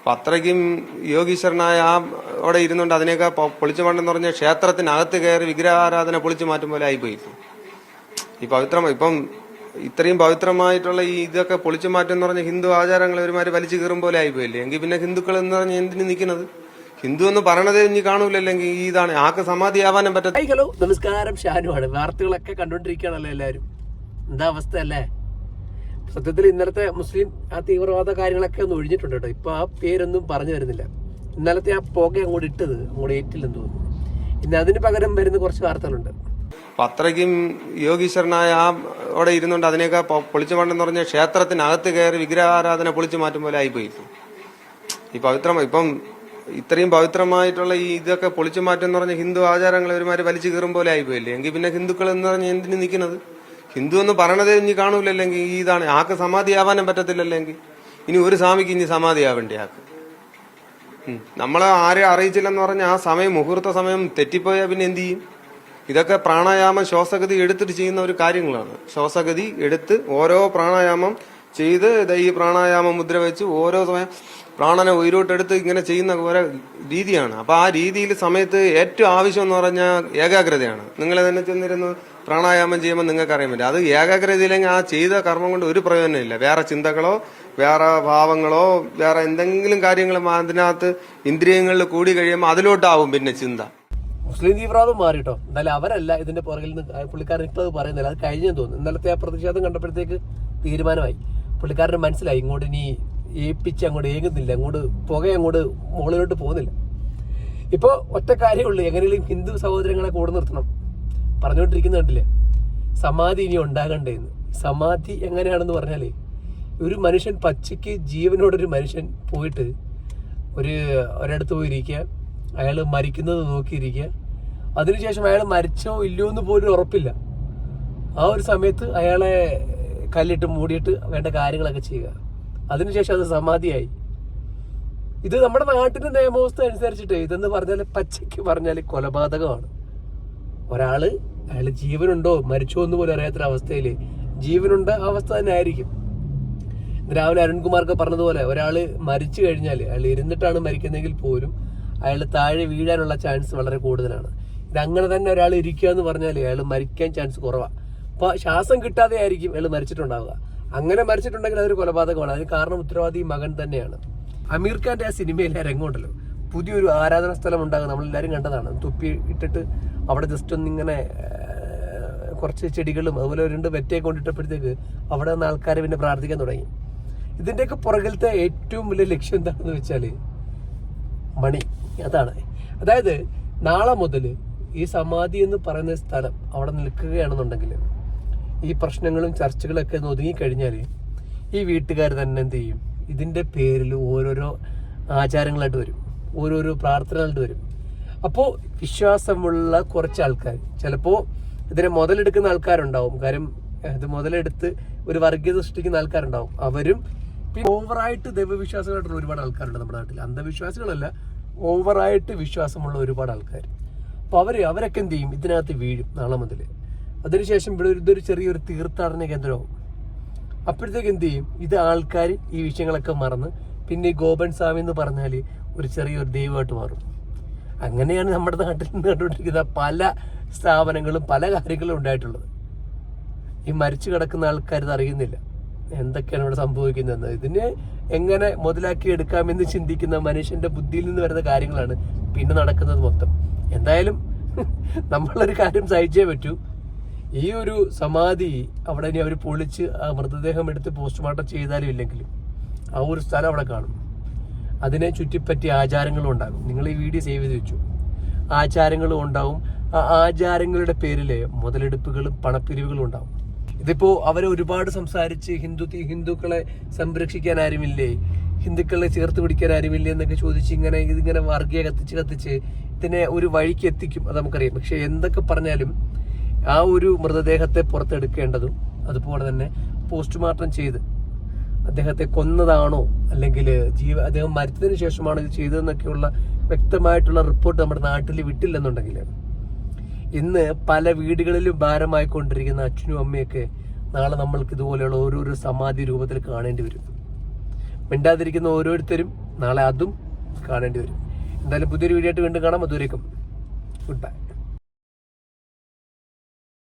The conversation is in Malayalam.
അപ്പൊ അത്രയ്ക്കും യോഗീശ്വരനായ ആ അവിടെ ഇരുന്നുകൊണ്ട് അതിനെയൊക്കെ പൊ- പൊളിച്ചു മാറ്റെന്ന് പറഞ്ഞ ക്ഷേത്രത്തിനകത്ത് കയറി വിഗ്രഹാരാധന പൊളിച്ചു മാറ്റും പോലെ ആയിപ്പോയി. ഈ പവിത്രം ഇപ്പം ഇത്രയും പവിത്രമായിട്ടുള്ള ഈ ഇതൊക്കെ പൊളിച്ചു മാറ്റം എന്ന് പറഞ്ഞ ഹിന്ദു ആചാരങ്ങൾ ഒരുമാതിരി വലിച്ചു കീറും പോലെ ആയിപ്പോയില്ലേ? എങ്കിൽ പിന്നെ ഹിന്ദുക്കൾ എന്ന് പറഞ്ഞ എന്തിനു നിൽക്കുന്നത് ഹിന്ദു എന്ന് പറയണതേ ഇനി കാണൂലല്ലെങ്കിൽ ഇതാണ്. ആക്ക് സമാധിയാവാനും പറ്റത്തില്ല. ഹലോ നമസ്കാരം. ഷാനുവാണ്. വാർത്തകളൊക്കെ കണ്ടോണ്ടിരിക്കുകയാണല്ലോ എല്ലാവരും എന്താ അവസ്ഥ അല്ലേ സത്യത്തിൽ ഇന്നലത്തെ മുസ്ലിം ആ തീവ്രവാദ കാര്യങ്ങളൊക്കെ ഒന്ന് ഒഴിഞ്ഞിട്ടുണ്ട് കേട്ടോ. ഇപ്പൊ ആ പേരൊന്നും പറഞ്ഞു വരുന്നില്ല. ഇന്നലത്തെ ആ പുക അങ്ങോട്ട് ഇട്ടത് അങ്ങോട്ട് ഏറ്റില്ലെന്ന് തോന്നുന്നു. ഇന്ന് അതിന് പകരം വരുന്ന കുറച്ച് വാർത്തകളുണ്ട്. അത്രയ്ക്കും യോഗീശ്വരനായ ആ അവിടെ ഇരുന്നുകൊണ്ട് അതിനെയൊക്കെ പൊളിച്ചു മാറ്റെന്ന് പറഞ്ഞ ക്ഷേത്രത്തിനകത്ത് കയറി വിഗ്രഹാരാധന പൊളിച്ചു മാറ്റും പോലെ ആയിപ്പോയി. ഈ പവിത്രം ഇപ്പം ഇത്രയും പവിത്രമായിട്ടുള്ള ഈ ഇതൊക്കെ പൊളിച്ചു മാറ്റം എന്ന് പറഞ്ഞ ഹിന്ദു ആചാരങ്ങൾ ഒരുമാതിരി വലിച്ചു കീറും പോലെ ആയിപ്പോയില്ലേ? എങ്കിൽ പിന്നെ ഹിന്ദുക്കൾ എന്ന് പറഞ്ഞാൽ എന്തിനു നിൽക്കുന്നത്? ഹിന്ദു എന്ന് പറയണതേ ഇനി കാണൂലല്ലെങ്കിൽ ഈ ഇതാണ്. ആക്ക് സമാധി ആവാനും പറ്റത്തില്ലല്ലെങ്കിൽ. ഇനി ഒരു സ്വാമിക്ക് ഇനി സമാധി സമാധിയാവേണ്ടി ആക്ക്. നമ്മളെ ആരെ അറിയിച്ചില്ലെന്ന് പറഞ്ഞ ആ സമയം മുഹൂർത്ത സമയം തെറ്റിപ്പോയാൽ പിന്നെ എന്ത് ചെയ്യും? ഇതൊക്കെ പ്രാണായാമം ശ്വാസഗതി എടുത്തിട്ട് ചെയ്യുന്ന ഒരു കാര്യങ്ങളാണ്. ശ്വാസഗതി എടുത്ത് ഓരോ പ്രാണായാമം ചെയ്ത് ഈ പ്രാണായാമ മുദ്ര വെച്ച് ഓരോ സമയം പ്രാണനെ ഉയരോട്ടെടുത്ത് ഇങ്ങനെ ചെയ്യുന്ന ഓരോ രീതിയാണ്. അപ്പൊ ആ രീതിയിൽ സമയത്ത് ഏറ്റവും ആവശ്യം എന്ന് പറഞ്ഞാൽ ഏകാഗ്രതയാണ്. നിങ്ങൾ തന്നെ ചെന്നിരുന്ന് പ്രാണായാമം ചെയ്യുമ്പോൾ നിങ്ങൾക്ക് അറിയാൻ പറ്റും. അത് ഏകാഗ്രതയില്ലെങ്കിൽ ആ ചെയ്ത കർമ്മം കൊണ്ട് ഒരു പ്രയോജനമില്ല വേറെ ചിന്തകളോ വേറെ ഭാവങ്ങളോ വേറെ എന്തെങ്കിലും കാര്യങ്ങളും അതിനകത്ത് ഇന്ദ്രിയങ്ങളിൽ കൂടി കഴിയുമ്പോൾ അതിലോട്ടാവും പിന്നെ ചിന്ത. മുസ്ലിം തീവ്രവാദം മാറിട്ടോ. എന്നാലും അവരല്ല ഇതിന്റെ പുറകിൽ നിന്ന് പുള്ളിക്കാരൻ ഇപ്പൊ അത് പറയുന്നില്ല. അത് കഴിഞ്ഞെന്ന് തോന്നുന്നു. ഇന്നലത്തെ ആ പ്രതിഷേധം കണ്ടപ്പോഴത്തേക്ക് തീരുമാനമായി. പുള്ളിക്കാരന് മനസ്സിലായി ഇങ്ങോട്ട് ഇനി ഏൽപ്പിച്ച് അങ്ങോട്ട് ഏകുന്നില്ല അങ്ങോട്ട് പുക അങ്ങോട്ട് മുകളിലോട്ട് പോകുന്നില്ല. ഇപ്പോൾ ഒറ്റ കാര്യമുള്ളൂ എങ്ങനെയും ഹിന്ദു സഹോദരങ്ങളെ കൂടെ നിർത്തണം. പറഞ്ഞുകൊണ്ടിരിക്കുന്ന കണ്ടില്ലേ? സമാധി ഇനി ഉണ്ടാകണ്ടേന്ന് സമാധി എങ്ങനെയാണെന്ന് പറഞ്ഞാലേ ഒരു മനുഷ്യൻ പച്ചയ്ക്ക് ജീവനോടൊരു മനുഷ്യൻ പോയിട്ട് ഒരു ഒരിടത്ത് പോയിരിക്കുക അയാൾ മരിക്കുന്നത് നോക്കിയിരിക്കുക. അതിനുശേഷം അയാൾ മരിച്ചോ ഇല്ലയോ എന്ന് പോലും ഉറപ്പില്ല. ആ ഒരു സമയത്ത് അയാളെ കല്ലിട്ട് മൂടിയിട്ട് വേണ്ട കാര്യങ്ങളൊക്കെ ചെയ്യുക. അതിനുശേഷം അത് സമാധിയായി. ഇത് നമ്മുടെ നാട്ടിന്റെ നിയമവസ്ഥ അനുസരിച്ചിട്ട് ഇതെന്ന് പറഞ്ഞാൽ പച്ചയ്ക്ക് പറഞ്ഞാൽ കൊലപാതകമാണ്. ഒരാൾ അയാൾ ജീവനുണ്ടോ മരിച്ചോ എന്ന് പോലും അറിയാത്ത അവസ്ഥയിൽ ജീവനുണ്ട അവസ്ഥ തന്നെ ആയിരിക്കും. രാവിലെ അരുൺകുമാർക്ക് പറഞ്ഞതുപോലെ ഒരാൾ മരിച്ചു കഴിഞ്ഞാൽ അയാൾ ഇരുന്നിട്ടാണ് മരിക്കുന്നതെങ്കിൽ പോലും അയാൾ താഴെ വീഴാനുള്ള ചാൻസ് വളരെ കൂടുതലാണ്. ഇത് അങ്ങനെ തന്നെ ഒരാൾ ഇരിക്കുക എന്ന് പറഞ്ഞാൽ അയാൾ മരിക്കാൻ ചാൻസ് കുറവാണ് അപ്പൊ ശ്വാസം കിട്ടാതെ ആയിരിക്കും അയാൾ മരിച്ചിട്ടുണ്ടാവുക. അങ്ങനെ മരിച്ചിട്ടുണ്ടെങ്കിൽ അതൊരു കൊലപാതകമാണ്. അതിന് കാരണം ഉത്തരവാദി മകൻ തന്നെയാണ്. അമീർ ഖാന്റെ ആ സിനിമയിലെ രംഗമുണ്ടല്ലോ. പുതിയൊരു ആരാധന സ്ഥലം ഉണ്ടാകും. നമ്മളെല്ലാവരും കണ്ടതാണ്. തുപ്പി ഇട്ടിട്ട് അവിടെ ജസ്റ്റ് ഒന്നിങ്ങനെ കുറച്ച് ചെടികളും അതുപോലെ രണ്ട് വെറ്റയൊക്കെ കൊണ്ടിട്ടപ്പോഴത്തേക്ക് അവിടെ നിന്ന് ആൾക്കാർ പിന്നെ പ്രാർത്ഥിക്കാൻ തുടങ്ങി. ഇതിന്റെയൊക്കെ പുറകിലത്തെ ഏറ്റവും വലിയ ലക്ഷ്യം എന്താണെന്ന് വെച്ചാൽ മണി. അതാണ്. അതായത് നാളെ മുതൽ ഈ സമാധി എന്ന് പറയുന്ന സ്ഥലം അവിടെ നിൽക്കുകയാണെന്നുണ്ടെങ്കിൽ ഈ പ്രശ്നങ്ങളും ചർച്ചകളൊക്കെ ഒന്ന് ഒതുങ്ങിക്കഴിഞ്ഞാൽ ഈ വീട്ടുകാർ തന്നെ എന്ത് ചെയ്യും? ഇതിന്റെ പേരിൽ ഓരോരോ ആചാരങ്ങളായിട്ട് വരും. ഓരോരോ പ്രാർത്ഥനകളായിട്ട് വരും. അപ്പോൾ വിശ്വാസമുള്ള കുറച്ച് ആൾക്കാർ ചിലപ്പോൾ ഇതിനെ മുതലെടുക്കുന്ന ആൾക്കാരുണ്ടാവും. കാര്യം ഇത് മുതലെടുത്ത് ഒരു വർഗീയത സൃഷ്ടിക്കുന്ന ആൾക്കാരുണ്ടാവും. അവരും പിന്നെ ഓവറായിട്ട് ദൈവവിശ്വാസികളായിട്ടുള്ള ഒരുപാട് ആൾക്കാരുണ്ട് നമ്മുടെ നാട്ടിൽ അന്ധവിശ്വാസികളല്ല ഓവറായിട്ട് വിശ്വാസമുള്ള ഒരുപാട് ആൾക്കാർ അപ്പോൾ അവർ അവരൊക്കെ എന്ത് ചെയ്യും? ഇതിനകത്ത് വീഴും നാളെ മുതൽ അതിനുശേഷം ഇവിടെ ഒരു- ഇതൊരു ചെറിയൊരു തീർത്ഥാടന കേന്ദ്രമാവും. അപ്പോഴത്തേക്ക് എന്ത് ചെയ്യും? ഇത് ആൾക്കാർ ഈ വിഷയങ്ങളൊക്കെ മറന്ന് പിന്നെ ഗോപൻ സ്വാമി എന്ന് പറഞ്ഞാൽ ഒരു ചെറിയൊരു ദൈവമായിട്ട് മാറും. അങ്ങനെയാണ് നമ്മുടെ നാട്ടിൽ നിന്ന് കണ്ടുകൊണ്ടിരിക്കുന്ന പല സ്ഥാപനങ്ങളും പല കാര്യങ്ങളും ഉണ്ടായിട്ടുള്ളത്. ഈ മരിച്ചു കിടക്കുന്ന ആൾക്കാർ ഇത് അറിയുന്നില്ല. എന്തൊക്കെയാണ് ഇവിടെ സംഭവിക്കുന്നതെന്ന്. ഇതിനെ എങ്ങനെ മുതലാക്കി എടുക്കാമെന്ന് ചിന്തിക്കുന്ന മനുഷ്യന്റെ ബുദ്ധിയിൽ നിന്ന് വരുന്ന കാര്യങ്ങളാണ് പിന്നെ നടക്കുന്നത് മൊത്തം. എന്തായാലും നമ്മളൊരു കാര്യം സഹിച്ചേ പറ്റൂ. ഈ ഒരു സമാധി അവിടെ ഇനി അവർ പൊളിച്ച് ആ മൃതദേഹം എടുത്ത് പോസ്റ്റ്മോർട്ടം ചെയ്താലും ഇല്ലെങ്കിലും ആ ഒരു സ്ഥലം അവിടെ കാണും. അതിനെ ചുറ്റിപ്പറ്റി ആചാരങ്ങളും ഉണ്ടാകും. നിങ്ങൾ ഈ വീഡിയോ സേവ് ചെയ്ത് വെച്ചു. ആചാരങ്ങളും ഉണ്ടാവും. ആ ആചാരങ്ങളുടെ പേരിൽ മുതലെടുപ്പുകളും പണപ്പിരിവുകളും ഉണ്ടാവും. ഇതിപ്പോൾ അവരെ ഒരുപാട് സംസാരിച്ച് ഹിന്ദു ഹിന്ദുക്കളെ സംരക്ഷിക്കാൻ ആരുമില്ലേ? ഹിന്ദുക്കളെ ചേർത്ത് പിടിക്കാൻ ആരുമില്ലേ എന്നൊക്കെ ചോദിച്ച് ഇങ്ങനെ ഇതിങ്ങനെ വർഗീയ കത്തിച്ച് കത്തിച്ച് ഇതിനെ ഒരു വഴിക്ക് എത്തിക്കും. അത് നമുക്കറിയാം. പക്ഷെ എന്തൊക്കെ പറഞ്ഞാലും ആ ഒരു മൃതദേഹത്തെ പുറത്തെടുക്കേണ്ടതും അതുപോലെ തന്നെ പോസ്റ്റ്മോർട്ടം ചെയ്ത് അദ്ദേഹത്തെ കൊന്നതാണോ അല്ലെങ്കിൽ ജീവ അദ്ദേഹം മരിച്ചതിന് ശേഷമാണോ ഇത് ചെയ്തതെന്നൊക്കെയുള്ള വ്യക്തമായിട്ടുള്ള റിപ്പോർട്ട് നമ്മുടെ നാട്ടിൽ വിട്ടില്ലെന്നുണ്ടെങ്കിൽ ഇന്ന് പല വീടുകളിലും ഭാരമായിക്കൊണ്ടിരിക്കുന്ന അച്ഛനും അമ്മയൊക്കെ നാളെ നമ്മൾക്ക് ഇതുപോലെയുള്ള ഓരോരോ സമാധി രൂപത്തിൽ കാണേണ്ടി വരും. മിണ്ടാതിരിക്കുന്ന ഓരോരുത്തരും നാളെ അതും കാണേണ്ടി വരും. എന്തായാലും പുതിയൊരു വീഡിയോ ആയിട്ട് വീണ്ടും കാണാം. അതുവരേക്കും. Good bye